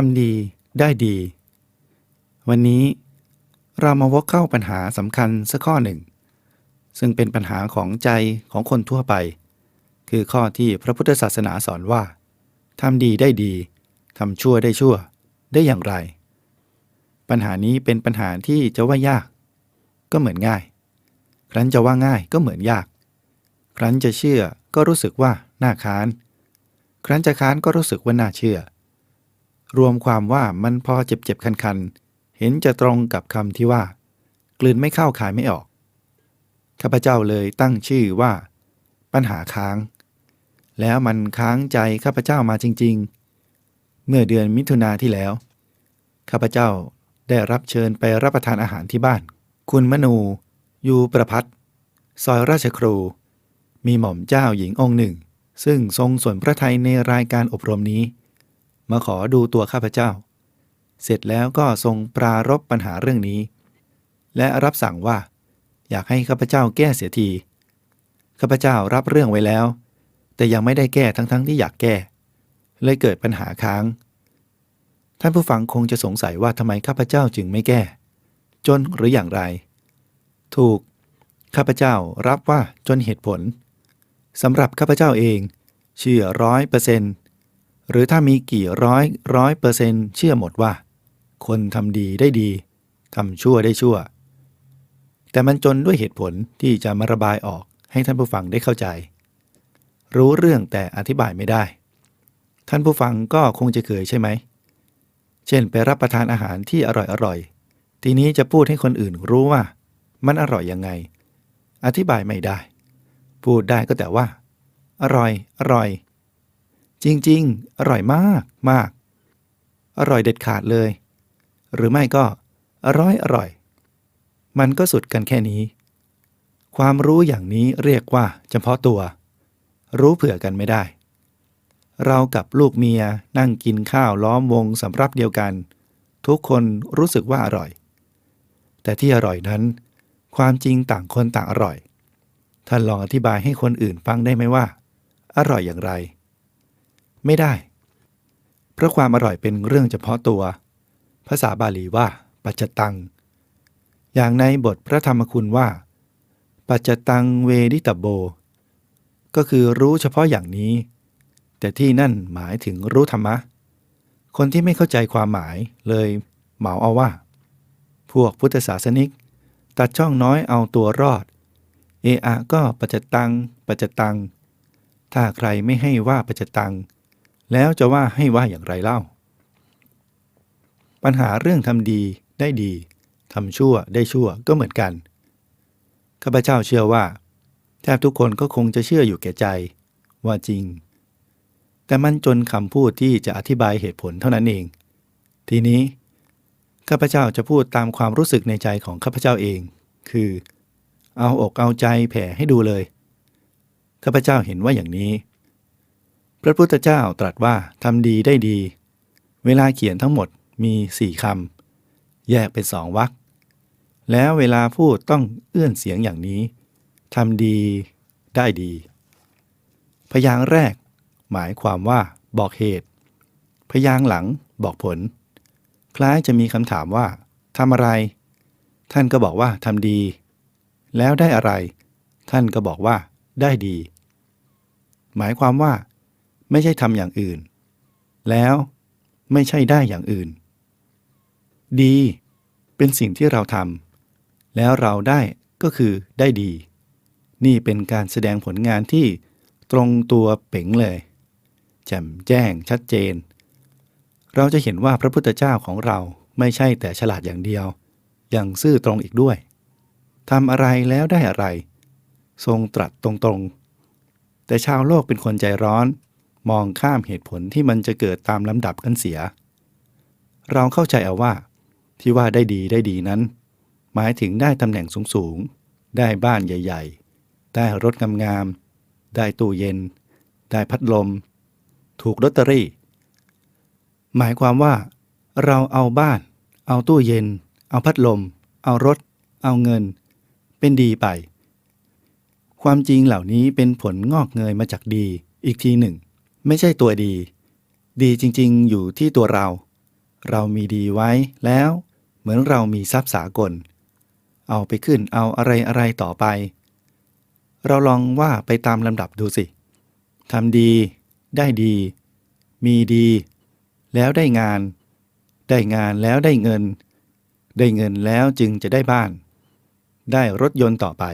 ทำดีได้ดี วันนี้เรามาวกเข้าปัญหาสำคัญสักข้อหนึ่ง ซึ่งเป็นปัญหาของใจของคนทั่วไป คือข้อที่พระพุทธศาสนาสอนว่าทำดีได้ดีทำชั่วได้ชั่วได้อย่างไร ปัญหานี้เป็นปัญหาที่จะว่ายาก ก็เหมือนง่าย ครั้นจะว่าง่ายก็เหมือนยาก ครั้นจะเชื่อก็รู้สึกว่าน่าค้าน ครั้นจะค้านก็รู้สึกว่าน่าเชื่อ รวมความว่ามันพอเจ็บๆคันๆ เห็นจะตรงกับคำที่ว่า กลืนไม่เข้าขายไม่ออก ข้าพเจ้าเลยตั้งชื่อว่า ปัญหาค้าง แล้วมันค้างใจข้าพเจ้ามาจริง ๆ เมื่อเดือนมิถุนาที่แล้ว ข้าพเจ้าได้รับเชิญไปรับประทานอาหารที่บ้าน คุณมนู ยูประพัฒซอยราชครู มีหม่อมเจ้าหญิงองค์หนึ่ง ซึ่งทรงส่วนพระไทยในรายการอบรมนี้ มาขอดูตัวข้าพเจ้า เสร็จแล้วก็ทรงปรารบปัญหาเรื่องนี้ และรับสั่งว่า อยากให้ข้าพเจ้าแก้เสียทีข้าพเจ้ารับเรื่องไว้แล้ว แต่ยังไม่ได้แก้ทั้งๆทที่อยากแก้ เลยเกิดปัญหาค้าง ท่านผู้ฟังคงจะสงสัยว่าทำไมข้าพเจ้าจึงไม่แก้ จนหรืออย่างไร ถูกข้าพเจ้ารับว่าจนเหตุผลสำหรับข้าพเจ้าเอง เชื่อร้อยเปอร์เซนต์ หรือถ้ามีกี่ร้อยร้อยเปอร์เซนต์เชื่อหมดว่า คนทำดีได้ดีทำชั่วได้ชั่ว แต่มันจนด้วยเหตุผลที่จะมาระบายออกให้ท่านผู้ฟังได้เข้าใจ รู้เรื่องแต่อธิบายไม่ได้ ท่านผู้ฟังก็คงจะเคยใช่ไหม เช่นไปรับประทานอาหารที่อร่อยๆทีนี้จะพูดให้คนอื่นรู้ว่า มันอร่อยยังไง อธิบายไม่ได้ พูดได้ก็แต่ว่า อร่อย อร่อย จริงๆ อร่อยมากมาก อร่อยเด็ดขาดเลย หรือไม่ก็อร่อยอร่อย มันก็สุดกันแค่นี้ ความรู้อย่างนี้เรียกว่าเฉพาะตัว รู้เผื่อกันไม่ได้ เรากับลูกเมียนั่งกินข้าวล้อมวงสำรับเดียวกัน ทุกคนรู้สึกว่าอร่อย แต่ที่อร่อยนั้น ความจริงต่างคนต่างอร่อยท่านลองอธิบายให้คนอื่นฟังได้ไหมว่า อร่อยอย่างไร ไม่ได้ เพราะความอร่อยเป็นเรื่องเฉพาะตัว ภาษาบาลีว่า ปัจจตัง อย่างในบทพระธรรมคุณว่า ปัจจตังเวดิตบโบ ก็คือรู้เฉพาะอย่างนี้ แต่ที่นั่นหมายถึงรู้ธรรมะ คนที่ไม่เข้าใจความหมายเลยเหมาเอาว่า พวกพุทธศาสนิก ตัดช่องน้อยเอาตัวรอด เออะก็ปัจจตัง ปัจจตัง ถ้าใครไม่ให้ว่าปัจจตัง แล้วจะว่าให้ว่าอย่างไรเล่า ปัญหาเรื่องทำดีได้ดีทำชั่วได้ชั่วก็เหมือนกัน ข้าพเจ้าเชื่อว่า แทบทุกคนก็คงจะเชื่ออยู่แก่ใจ ว่าจริง แต่มันจนคำพูดที่จะอธิบายเหตุผลเท่านั้นเอง ทีนี้ ข้าพเจ้าจะพูดตามความรู้สึกในใจของข้าพเจ้าเอง คือ เอาอกเอาใจแผ่ให้ดูเลย ข้าพเจ้าเห็นว่าอย่างนี้ ระพุทธเจ้าตรัสว่าทำดีได้ดี เวลาเขียนทั้งหมดมีสี่คำแยกเป็นสองวรรคแล้วเวลาพูดต้องเอื้อนเสียงอย่างนี้ทำดีได้ดี พยางแรก หมายความว่า บอกเหตุ พยางหลังบอกผล คล้ายจะมีคำถามว่าทำอะไร ท่านก็บอกว่าทำดี แล้วได้อะไร ท่านก็บอกว่า ได้ดี หมายความว่า ไม่ใช่ทำอย่างอื่น แล้วไม่ใช่ได้อย่างอื่น ดี เป็นสิ่งที่เราทำแล้วเราได้ก็คือได้ดี นี่เป็นการแสดงผลงานที่ตรงตัวเป๋งเลยแจ่มแจ้งชัดเจน เราจะเห็นว่าพระพุทธเจ้าของเราไม่ใช่แต่ฉลาดอย่างเดียว ยังซื่อตรงอีกด้วยทำอะไรแล้วได้อะไร ทรงตรัสตรงๆ แต่ชาวโลกเป็นคนใจร้อน มองข้ามเหตุผลที่มันจะเกิดตามลำดับกันเสีย เราเข้าใจเอาว่า ที่ว่าได้ดีได้ดีนั้น หมายถึงได้ตำแหน่งสูงๆ ได้บ้านใหญ่ ๆ ได้รถงามๆ ได้ตู้เย็น ได้พัดลม ถูกลอตเตอรี่ หมายความว่า เราเอาบ้าน เอาตู้เย็น เอาพัดลม เอารถ เอาเงิน เป็นดีไป ความจริงเหล่านี้เป็นผลงอกเงยมาจากดีอีกทีหนึ่ง ไม่ใช่ตัวดี ดีจริงๆ อยู่ที่ตัวเรา เรามีดีไว้แล้ว เหมือนเรามีทรัพย์สากล เอาไปขึ้นเอาอะไรอะไรต่อไป เราลองว่าไปตามลำดับดูสิทำดี ได้ดี มีดี แล้วได้งาน ได้งานแล้วได้เงิน ได้เงินแล้วจึงจะได้บ้าน ได้รถยนต์ต่อไป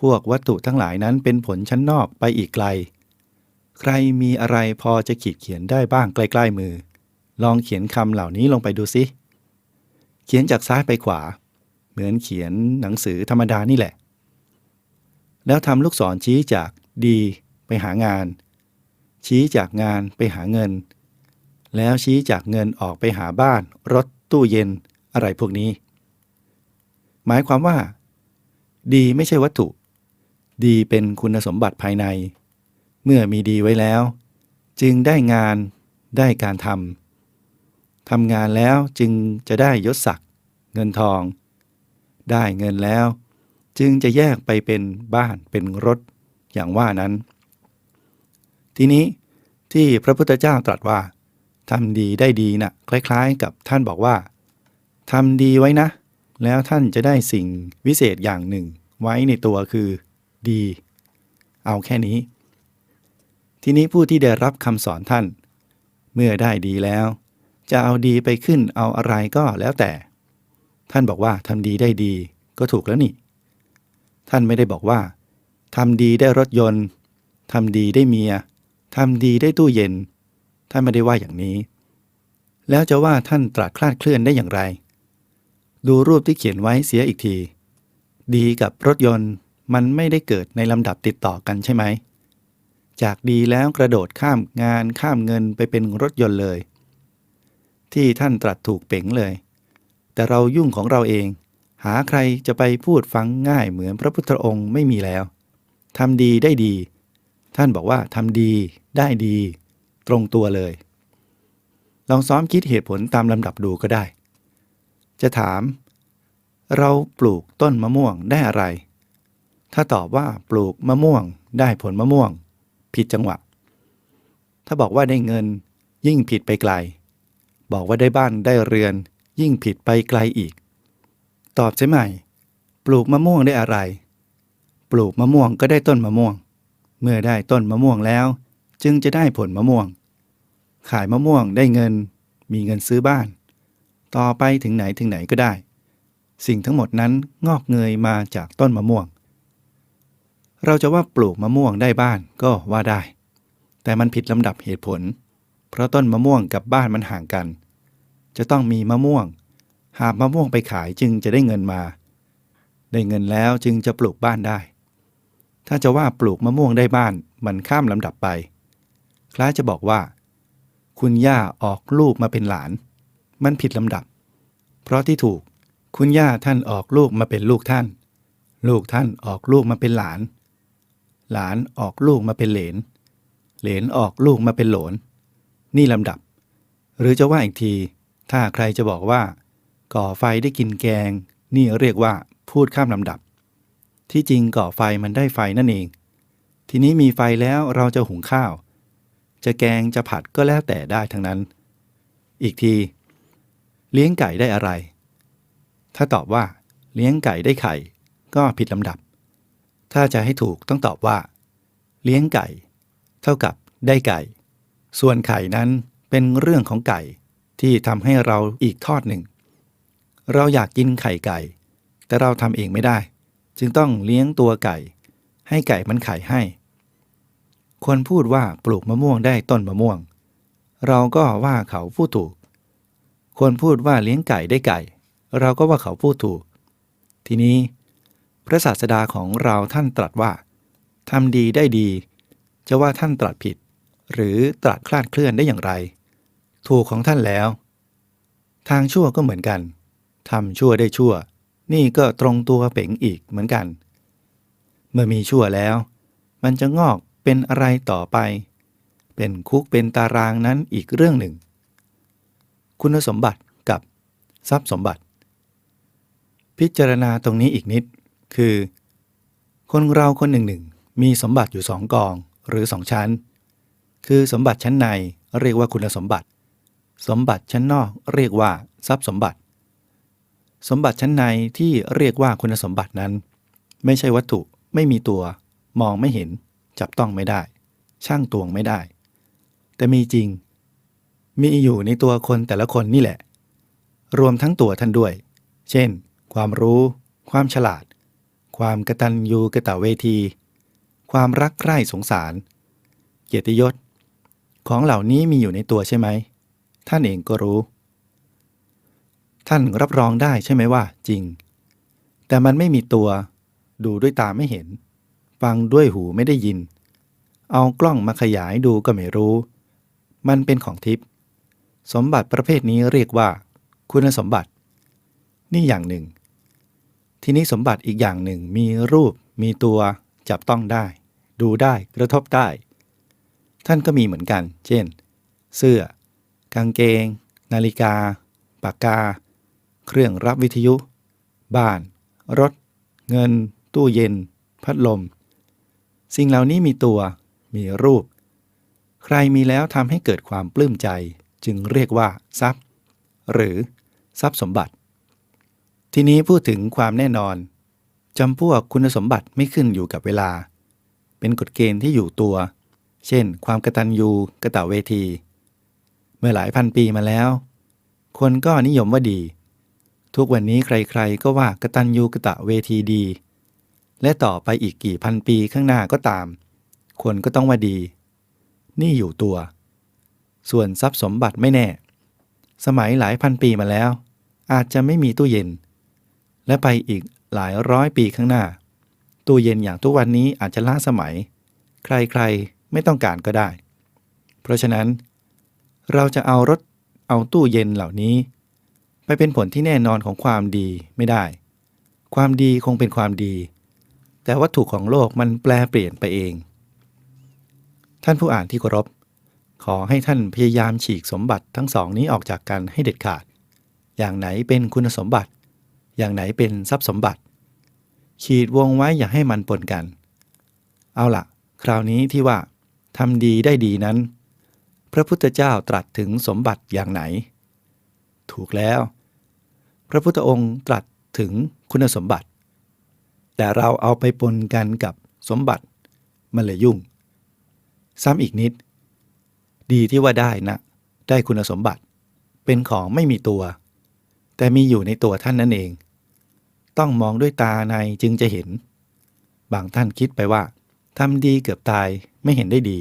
พวกวัตถุทั้งหลายนั้นเป็นผลชั้นนอกไปอีกไกล ใครมีอะไรพอจะขีดเขียนได้บ้างใกล้ๆมือ ลองเขียนคำเหล่านี้ลงไปดูสิ เขียนจากซ้ายไปขวา เหมือนเขียนหนังสือธรรมดานี่แหละ แล้วทำลูกศรชี้จากดีไปหางาน ชี้จากงานไปหาเงิน แล้วชี้จากเงินออกไปหาบ้าน รถตู้เย็นอะไรพวกนี้ หมายความว่า ดีไม่ใช่วัตถุ ดีเป็นคุณสมบัติภายใน เมื่อมีดีไว้แล้ว จึงได้งานได้การทำทำงานแล้วจึงจะได้ยศศักดิ์เงินทอง ได้เงินแล้ว จึงจะแยกไปเป็นบ้านเป็นรถอย่างว่านั้น ทีนี้ที่พระพุทธเจ้าตรัสว่าทำดีได้ดีนะ่ะคล้ายๆ กับท่านบอกว่าทำดีไว้นะ แล้วท่านจะได้สิ่งวิเศษอย่างหนึ่ง ไว้ในตัวคือ ดี เอาแค่นี้ ทีนี้ผู้ที่ได้รับคำสอนท่าน เมื่อได้ดีแล้ว จะเอาดีไปขึ้นเอาอะไรก็แล้วแต่ ท่านบอกว่าทำดีได้ดีก็ถูกแล้วนี่ ท่านไม่ได้บอกว่าทำดีได้รถยนต์ทำดีได้เมียทำดีได้ตู้เย็น ท่านไม่ได้ว่าอย่างนี้ แล้วจะว่าท่านตรัสคลาดเคลื่อนได้อย่างไร ดูรูปที่เขียนไว้เสียอีกที ดีกับรถยนต์มันไม่ได้เกิดในลำดับติดต่อกันใช่ไหม จากดีแล้วกระโดดข้ามงานข้ามเงินไปเป็นรถยนต์เลย ที่ท่านตรัสถูกเป๋งเลย แต่เรายุ่งของเราเอง หาใครจะไปพูดฟังง่ายเหมือนพระพุทธองค์ไม่มีแล้วทำดีได้ดี ท่านบอกว่าทำดีได้ดี ตรงตัวเลย ลองซ้อมคิดเหตุผลตามลำดับดูก็ได้ จะถาม เราปลูกต้นมะม่วงได้อะไร ถ้าตอบว่าปลูกมะม่วงได้ผลมะม่วง ผิดจังหวะ ถ้าบอกว่าได้เงิน ยิ่งผิดไปไกล บอกว่าได้บ้านได้เรือน ยิ่งผิดไปไกลอีก ตอบใช่ไหม ปลูกมะม่วงได้อะไร ปลูกมะม่วงก็ได้ต้นมะม่วง เมื่อได้ต้นมะม่วงแล้ว จึงจะได้ผลมะม่วง ขายมะม่วงได้เงิน มีเงินซื้อบ้าน ต่อไปถึงไหนถึงไหนก็ได้ สิ่งทั้งหมดนั้นงอกเงยมาจากต้นมะม่วง เราจะว่าปลูกมะม่วงได้บ้านก็ว่าได้ แต่มันผิดลำดับเหตุผล เพราะต้นมะม่วงกับบ้านมันห่างกัน จะต้องมีมะม่วง หาบมะม่วงไปขายจึงจะได้เงินมา ได้เงินแล้วจึงจะปลูกบ้านได้ ถ้าจะว่าปลูกมะม่วงได้บ้านมันข้ามลำดับไป คล้ายจะบอกว่า คุณย่าออกลูกมาเป็นหลาน มันผิดลำดับ เพราะที่ถูกคุณย่าท่านออกลูกมาเป็นลูกท่าน ลูกท่านออกลูกมาเป็นหลาน หลานออกลูกมาเป็นเหลน เหลนออกลูกมาเป็นหลน นี่ลำดับ หรือจะว่าอีกที ถ้าใครจะบอกว่า ก่อไฟได้กินแกง นี่เรียกว่าพูดข้ามลำดับ ที่จริงก่อไฟมันได้ไฟนั่นเอง ทีนี้มีไฟแล้วเราจะหุงข้าว จะแกงจะผัดก็แล้วแต่ได้ทั้งนั้น อีกที เลี้ยงไก่ได้อะไร ถ้าตอบว่า เลี้ยงไก่ได้ไข่ ก็ผิดลำดับ ถ้าจะให้ถูกต้องตอบว่า เลี้ยงไก่ เท่ากับได้ไก่ ส่วนไข่นั้นเป็นเรื่องของไก่ที่ทำให้เราอีกทอดหนึ่ง เราอยากกินไข่ไก่ แต่เราทำเองไม่ได้ จึงต้องเลี้ยงตัวไก่ ให้ไก่มันไข่ให้ คนพูดว่าปลูกมะม่วงได้ต้นมะม่วง เราก็ว่าเขาพูดถูก คนพูดว่าเลี้ยงไก่ได้ไก่ เราก็ว่าเขาพูดถูก ทีนี้ พระศาสดาของเราท่านตรัสว่าทำดีได้ดี จะว่าท่านตรัสผิด หรือตรัสคลาดเคลื่อนได้อย่างไร ถูกของท่านแล้ว ทางชั่วก็เหมือนกันทำชั่วได้ชั่ว นี่ก็ตรงตัวเป๋งอีกเหมือนกัน เมื่อมีชั่วแล้ว มันจะงอกเป็นอะไรต่อไป เป็นคุกเป็นตารางนั้นอีกเรื่องหนึ่ง คุณสมบัติกับทรัพย์สมบัติ พิจารณาตรงนี้อีกนิด คือ คนเราคนหนึ่งหนึ่งมีสมบัติอยู่สองกองหรือสองชั้น คือสมบัติชั้นในเรียกว่าคุณสมบัติ สมบัติชั้นนอกเรียกว่าทรัพย์สมบัติ สมบัติชั้นในที่เรียกว่าคุณสมบัตินั้น ไม่ใช่วัตถุไม่มีตัว มองไม่เห็น จับต้องไม่ได้ ช่างตวงไม่ได้ แต่มีจริง มีอยู่ในตัวคนแต่ละคนนี่แหละ รวมทั้งตัวท่านด้วย เช่น ความรู้ ความฉลาด ความกตัญญูกะตเวที ความรักใคร่สงสาร เกียรติยศ ของเหล่านี้มีอยู่ในตัวใช่ไหม ท่านเองก็รู้ ท่านรับรองได้ใช่ไหมว่า จริง แต่มันไม่มีตัว ดูด้วยตาไม่เห็น ฟังด้วยหูไม่ได้ยิน เอากล้องมาขยายดูก็ไม่รู้ มันเป็นของทิพย์สมบัติประเภทนี้เรียกว่า คุณสมบัติ นี่อย่างหนึ่ง ทีนี้สมบัติอีกอย่างหนึ่งมีรูปมีตัวจับต้องได้ ดูได้กระทบได้ ท่านก็มีเหมือนกัน เช่น เสื้อ กางเกง นาฬิกา ปากกา เครื่องรับวิทยุ บ้าน รถ เงิน ตู้เย็น พัดลม สิ่งเหล่านี้มีตัว มีรูป ใครมีแล้วทำให้เกิดความปลื้มใจ จึงเรียกว่า ทรัพย์ หรือ ทรัพย์สมบัติ ทีนี้พูดถึงความแน่นอนจำพวกคุณสมบัติไม่ขึ้นอยู่กับเวลา เป็นกฎเกณฑ์ที่อยู่ตัว เช่น ความกระตัญญูกระตะเวที เมื่อหลายพันปีมาแล้ว คนก็นิยมว่าดี ทุกวันนี้ใครๆก็ว่ากระตัญญูกระตะเวทีดี และต่อไปอีกกี่พันปีข้างหน้าก็ตาม คนก็ต้องว่าดี นี่อยู่ตัว ส่วนทรัพย์สมบัติไม่แน่ สมัยหลายพันปีมาแล้ว อาจจะไม่มีตู้เย็น และไปอีกหลายร้อยปีข้างหน้า ตู้เย็นอย่างทุกวันนี้อาจจะล้าสมัย ใครๆไม่ต้องการก็ได้ เพราะฉะนั้น เราจะเอารถเอาตู้เย็นเหล่านี้ ไปเป็นผลที่แน่นอนของความดีไม่ได้ ความดีคงเป็นความดี แต่วัตถุของโลกมันแปลเปลี่ยนไปเอง ท่านผู้อ่านที่เคารพขอให้ท่านพยายามฉีกสมบัติทั้งสองนี้ออกจากกันให้เด็ดขาด อย่างไหนเป็นคุณสมบัติ อย่างไหนเป็นทรัพย์สมบัติ ขีดวงไว้อย่าให้มันปนกัน เอาละคราวนี้ที่ว่าทำดีได้ดีนั้น พระพุทธเจ้าตรัสถึงสมบัติอย่างไหน ถูกแล้ว พระพุทธองค์ตรัสถึงคุณสมบัติ แต่เราเอาไปปนกันกับสมบัติมันเลยยุ่ง ซ้ำอีกนิด ดีที่ว่าได้นะ ได้คุณสมบัติ เป็นของไม่มีตัว แต่มีอยู่ในตัวท่านนั่นเอง ต้องมองด้วยตาในจึงจะเห็น บางท่านคิดไปว่าทำดีเกือบตายไม่เห็นได้ดี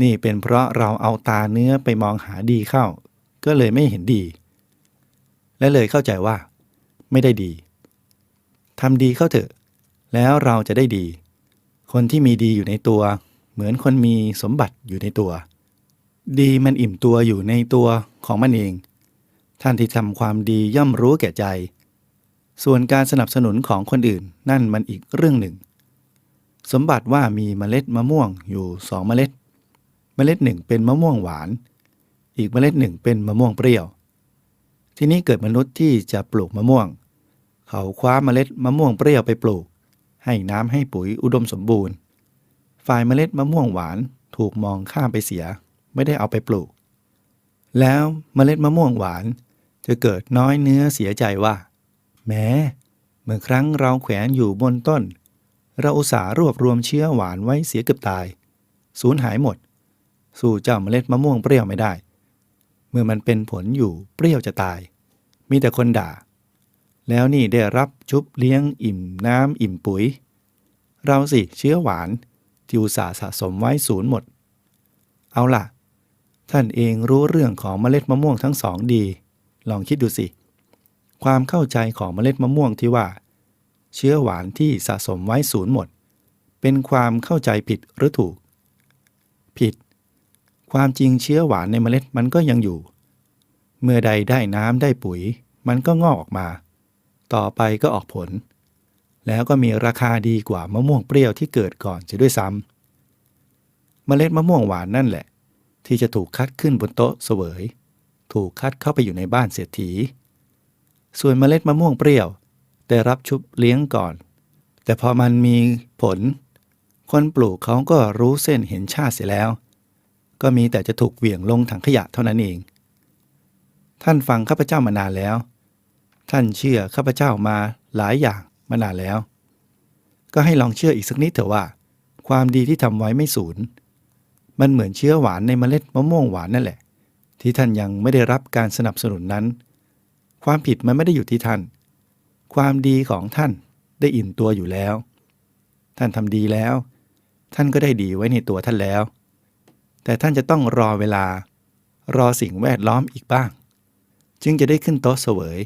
นี่เป็นเพราะเราเอาตาเนื้อไปมองหาดีเข้า ก็เลยไม่เห็นดี และเลยเข้าใจว่า ไม่ได้ดีทำดีเข้าเถอะ แล้วเราจะได้ดี คนที่มีดีอยู่ในตัว เหมือนคนมีสมบัติอยู่ในตัว ดีมันอิ่มตัวอยู่ในตัวของมันเอง ท่านที่ทำความดีย่อมรู้แก่ใจ ส่วนการสนับสนุนของคนอื่นนั่นมันอีกเรื่องหนึ่ง สมบัติว่ามีเมล็ดมะม่วงอยู่สองเมล็ด เมล็ดหนึ่งเป็นมะม่วงหวาน อีกเมล็ดหนึ่งเป็นมะม่วงเปรี้ยว ทีนี้เกิดมนุษย์ที่จะปลูกมะม่วง เขาคว้าเมล็ดมะม่วงเปรี้ยวไปปลูก ให้น้ำให้ปุ๋ยอุดมสมบูรณ์ ฝ่ายเมล็ดมะม่วงหวานถูกมองข้ามไปเสีย ไม่ได้เอาไปปลูก แล้วเมล็ดมะม่วงหวานจะเกิดน้อยเนื้อเสียใจว่า แม้เมื่อครั้งเราแขวนอยู่บนต้น เราอุตส่าห์รวบรวมเชื้อหวานไว้เสียเกือบตาย สูญหายหมด สู่เจ้าเมล็ดมะม่วงเปรี้ยวไม่ได้ เมื่อมันเป็นผลอยู่เปรี้ยวจะตาย มีแต่คนด่า แล้วนี่ได้รับชุบเลี้ยงอิ่มน้ำอิ่มปุ๋ย เราสิเชื้อหวานที่อุตส่าห์สะสมไว้ศูนย์หมด เอาล่ะ ท่านเองรู้เรื่องของเมล็ดมะม่วงทั้งสองดี ลองคิดดูสิ ความเข้าใจของเมล็ดมะม่วงที่ว่า เชื้อหวานที่สะสมไว้ศูนย์หมด เป็นความเข้าใจผิดหรือถูก ผิด ความจริงเชื้อหวานในเมล็ดมันก็ยังอยู่ เมื่อใดได้น้ำได้ปุ๋ย มันก็งอกออกมา ต่อไปก็ออกผล แล้วก็มีราคาดีกว่ามะม่วงเปรี้ยวที่เกิดก่อนจะด้วยซ้ำเมล็ดมะม่วงหวานนั่นแหละ ที่จะถูกคัดขึ้นบนโต๊ะเสวย ถูกคัดเข้าไปอยู่ในบ้านเศรษฐี ส่วนเมล็ดมะม่วงเปรี้ยว ได้รับชุบเลี้ยงก่อน แต่พอมันมีผล คนปลูกเขาก็รู้เส้นเห็นชาติเสียแล้ว ก็มีแต่จะถูกเหวี่ยงลงถังขยะเท่านั้นเอง ท่านฟังข้าพเจ้ามานานแล้ว ท่านเชื่อข้าพเจ้ามาหลายอย่างมานานแล้ว ก็ให้ลองเชื่ออีกสักนิดเถอะว่า ความดีที่ทำไว้ไม่สูญมันเหมือนเชื้อหวานในเมล็ดมะม่วงหวานนั่นแหละ ที่ท่านยังไม่ได้รับการสนับสนุนนั้น ความผิดมันไม่ได้อยู่ที่ท่าน ความดีของท่านได้อิ่มตัวอยู่แล้ว ท่านทำดีแล้ว ท่านก็ได้ดีไว้ในตัวท่านแล้ว แต่ท่านจะต้องรอเวลา รอสิ่งแวดล้อมอีกบ้าง จึงจะได้ขึ้นโต๊ะเสวย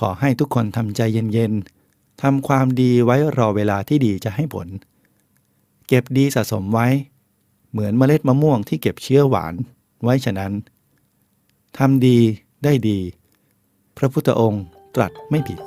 ขอให้ทุกคนทำใจเย็นๆทำความดีไว้รอเวลาที่ดีจะให้ผล เก็บดีสะสมไว้ เหมือนเมล็ดมะม่วงที่เก็บเชื้อหวานไว้ฉะนั้นทำดีได้ดี พระพุทธองค์ตรัสไม่ผิด